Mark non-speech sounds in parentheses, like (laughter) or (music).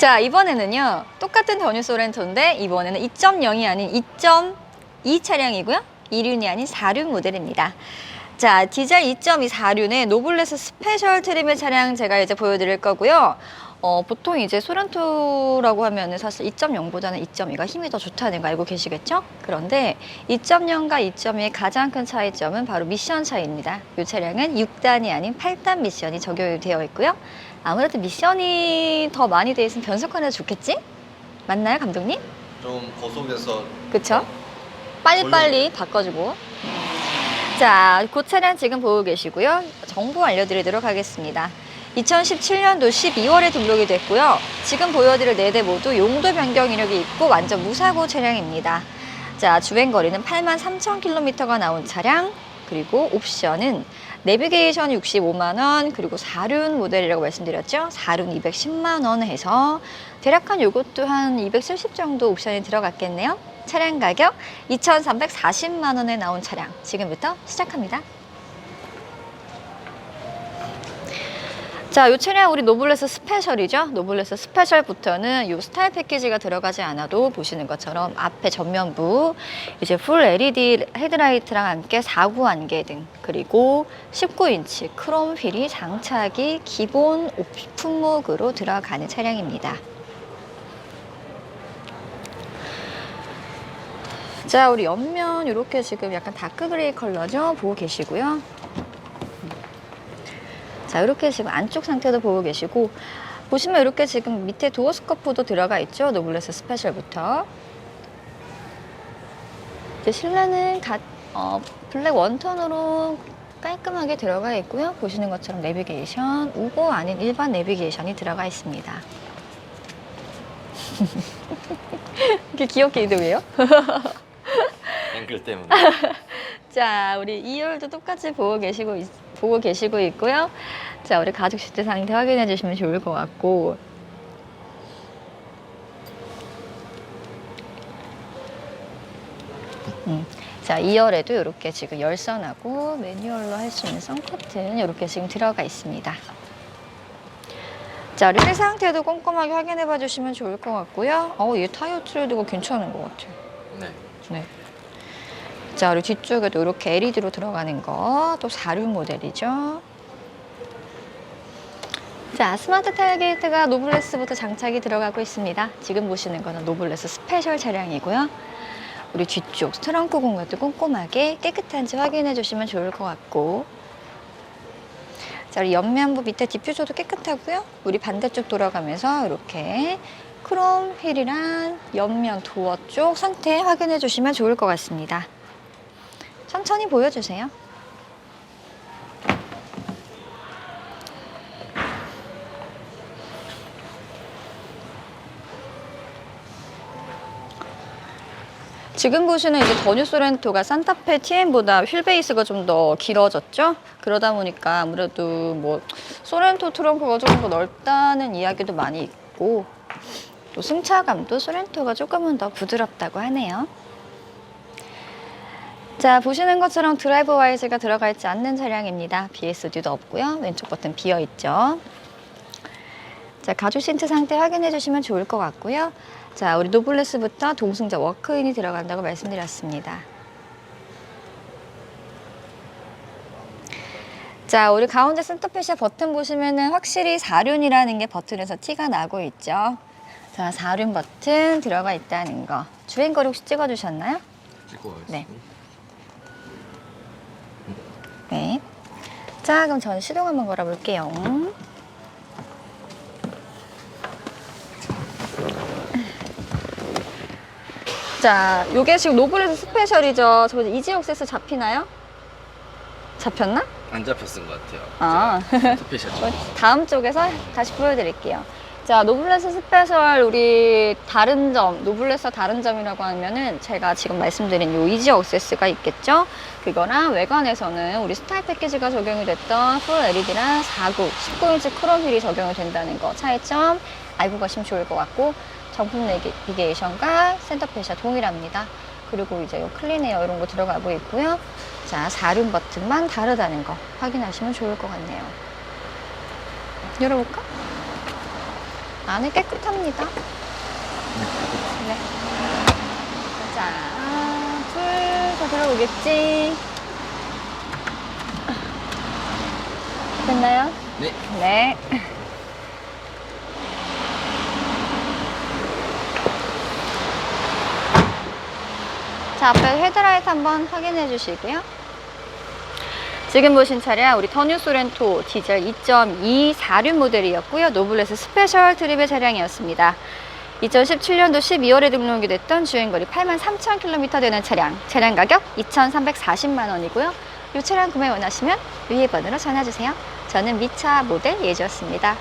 자, 이번에는요. 똑같은 더뉴 소렌토인데 이번에는 2.0이 아닌 2.2 차량이고요. 2륜이 아닌 4륜 모델입니다. 자, 디젤 2.2 4륜의 노블레스 스페셜 트림의 차량 제가 이제 보여드릴 거고요. 어, 보통 이제 소렌토라고 하면은 사실 2.0보다는 2.2가 힘이 더 좋다는 거 알고 계시겠죠? 그런데 2.0과 2.2의 가장 큰 차이점은 바로 미션 차이입니다. 이 차량은 6단이 아닌 8단 미션이 적용이 되어 있고요. 아무래도 미션이 더 많이 돼 있으면 변속하는 데 좋겠지? 맞나요, 감독님? 좀 고속에서 그쵸? 빨리빨리 바꿔주고. 자, 그 차량 지금 보고 계시고요. 정보 알려드리도록 하겠습니다. 2017년도 12월에 등록이 됐고요. 지금 보여드릴 네대 모두 용도 변경 이력이 있고 완전 무사고 차량입니다. 자, 주행 거리는 8만 3천 킬로미터가 나온 차량, 그리고 옵션은 내비게이션 65만 원, 그리고 4륜 모델이라고 말씀드렸죠. 4륜 210만 원 해서 대략 한 요것도 한 270 정도 옵션이 들어갔겠네요. 차량 가격 2,340만 원에 나온 차량 지금부터 시작합니다. 자, 이 차량 우리 노블레스 스페셜이죠. 노블레스 스페셜부터는 이 스타일 패키지가 들어가지 않아도 보시는 것처럼 앞에 전면부 이제 풀 LED 헤드라이트랑 함께 4구 안개 등 그리고 19인치 크롬 휠이 장착이 기본 품목으로 들어가는 차량입니다. 자, 우리 옆면 이렇게 지금 약간 다크 그레이 컬러죠. 보고 계시고요. 자, 이렇게 지금 안쪽 상태도 보고 계시고 보시면 이렇게 지금 밑에 도어 스커프도 들어가 있죠. 노블레스 스페셜부터. 이제 실내는 가, 어, 블랙 원톤으로 깔끔하게 들어가 있고요. 보시는 것처럼 내비게이션, 우버 아닌 일반 내비게이션이 들어가 있습니다. (laughs) 이렇게 귀엽게 이동해요? 앵글 때문에 (laughs) 자, 우리 2열도 똑같이 보고 계시고, 있- 보고 계시고 있고요. 자, 우리 가죽 시트 상태 확인해 주시면 좋을 것 같고. 음, 자, 2열에도 이렇게 지금 열선하고 매뉴얼로 할 수 있는 선커튼 이렇게 지금 들어가 있습니다. 자, 릴 상태도 꼼꼼하게 확인해 봐 주시면 좋을 것 같고요. 어, 얘 타이어 트레드가 괜찮은 것 같아요. 네 네. 자, 그리고 뒤쪽에도 이렇게 LED로 들어가는 거, 또 4륜 모델이죠. 자, 스마트 타일 게이트가 노블레스부터 장착이 들어가고 있습니다. 지금 보시는 거는 노블레스 스페셜 차량이고요. 우리 뒤쪽 트렁크 공간도 꼼꼼하게 깨끗한지 확인해 주시면 좋을 것 같고. 자, 우리 옆면부 밑에 디퓨저도 깨끗하고요. 우리 반대쪽 돌아가면서 이렇게 크롬 휠이랑 옆면 도어 쪽 상태 확인해 주시면 좋을 것 같습니다. 천천히 보여주세요. 지금 보시는 이제 더뉴 소렌토가 산타페 TM보다 휠 베이스가 좀 더 길어졌죠? 그러다 보니까 아무래도 뭐 소렌토 트렁크가 조금 더 넓다는 이야기도 많이 있고 또 승차감도 소렌토가 조금은 더 부드럽다고 하네요. 자, 보시는 것처럼 드라이버 와이즈가 들어가 있지 않는 차량입니다. BSD도 없고요. 왼쪽 버튼 비어 있죠. 자, 가죽 신트 상태 확인해 주시면 좋을 것 같고요. 자, 우리 노블레스부터 동승자 워크인이 들어간다고 말씀드렸습니다. 자, 우리 가운데 센터페시아 버튼 보시면은 확실히 4륜이라는 게 버튼에서 티가 나고 있죠. 자, 4륜 버튼 들어가 있다는 거. 주행거리 혹시 찍어 주셨나요? 찍고 가겠습니다 네. 네. 자, 그럼 저는 시동 한번 걸어볼게요. 자, 요게 지금 노블레스 스페셜이죠. 저 이지 억세스 잡히나요? 잡혔나? 안 잡혔은 것 같아요 아. 어, (laughs) 다음 쪽에서 다시 보여드릴게요. 자, 노블레스 스페셜 우리 다른 점, 노블레스 다른 점이라고 하면은 제가 지금 말씀드린 요 이지 억세스가 있겠죠? 그거랑 외관에서는 우리 스타일 패키지가 적용이 됐던 풀 LED랑 4구, 19인치 크롬 휠이 적용이 된다는 거 차이점 알고 가시면 좋을 것 같고 정품 내비게이션과 센터페시아 동일합니다. 그리고 이제 요 클린 에어 이런 거 들어가고 있고요. 자, 4륜 버튼만 다르다는 거 확인하시면 좋을 것 같네요. 열어볼까? 안에 깨끗합니다. 네. 자, 불다 들어오겠지. 됐나요? 네. 네. 자, 앞에 헤드라이트 한번 확인해 주시고요. 지금 보신 차량 우리 터뉴 소렌토 디젤 2.2 4륜 모델이었고요. 노블레스 스페셜 트립의 차량이었습니다. 2017년도 12월에 등록이 됐던 주행거리 83,000km 되는 차량. 차량 가격 2,340만 원이고요. 이 차량 구매 원하시면 위에 번호로 전화 주세요. 저는 미차 모델 예주였습니다.